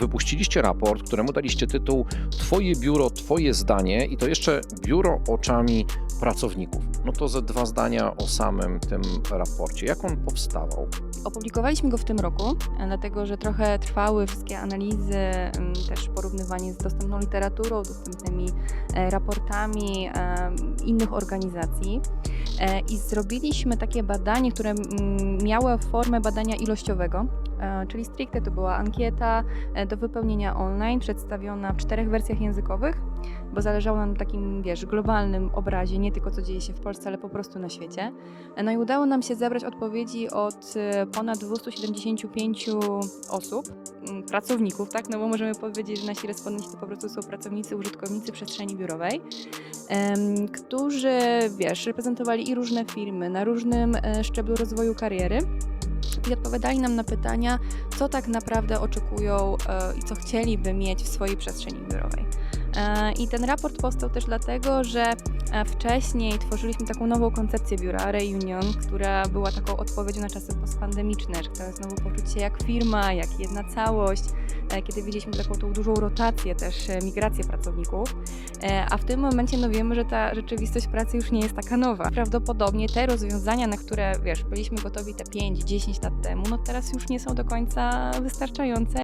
Wypuściliście raport, któremu daliście tytuł Twoje biuro, Twoje zdanie i to jeszcze biuro oczami pracowników. No to ze dwa zdania o samym tym raporcie. Jak on powstawał? Opublikowaliśmy go w tym roku, e, dlatego że trochę trwały wszystkie analizy, też porównywanie z dostępną literaturą, dostępnymi e, raportami e, innych organizacji. I zrobiliśmy takie badanie, które miało formę badania ilościowego, czyli stricte to była ankieta e, do wypełnienia online, przedstawiona w czterech wersjach językowych, bo zależało nam na takim, wiesz, globalnym obrazie, nie tylko co dzieje się w Polsce, ale po prostu na świecie. No i udało nam się zebrać odpowiedzi od e, ponad 275 osób, pracowników, tak? No bo możemy powiedzieć, że nasi respondenci to po prostu są pracownicy, użytkownicy przestrzeni biurowej, którzy, wiesz, reprezentowali i różne firmy na różnym e, szczeblu rozwoju kariery. I odpowiadali nam na pytania, co tak naprawdę oczekują e, i co chcieliby mieć w swojej przestrzeni biurowej. E, I ten raport powstał też dlatego, że E, Wcześniej tworzyliśmy taką nową koncepcję biura, Reunion, która była taką odpowiedzią na czasy postpandemiczne, że chcemy znowu poczuć się jak firma, jak jedna całość, e, kiedy widzieliśmy taką tą dużą rotację też, migrację pracowników, a w tym momencie no wiemy, że ta rzeczywistość pracy już nie jest taka nowa. Prawdopodobnie te rozwiązania, na które wiesz, byliśmy gotowi te 5-10 lat temu, no teraz już nie są do końca wystarczające.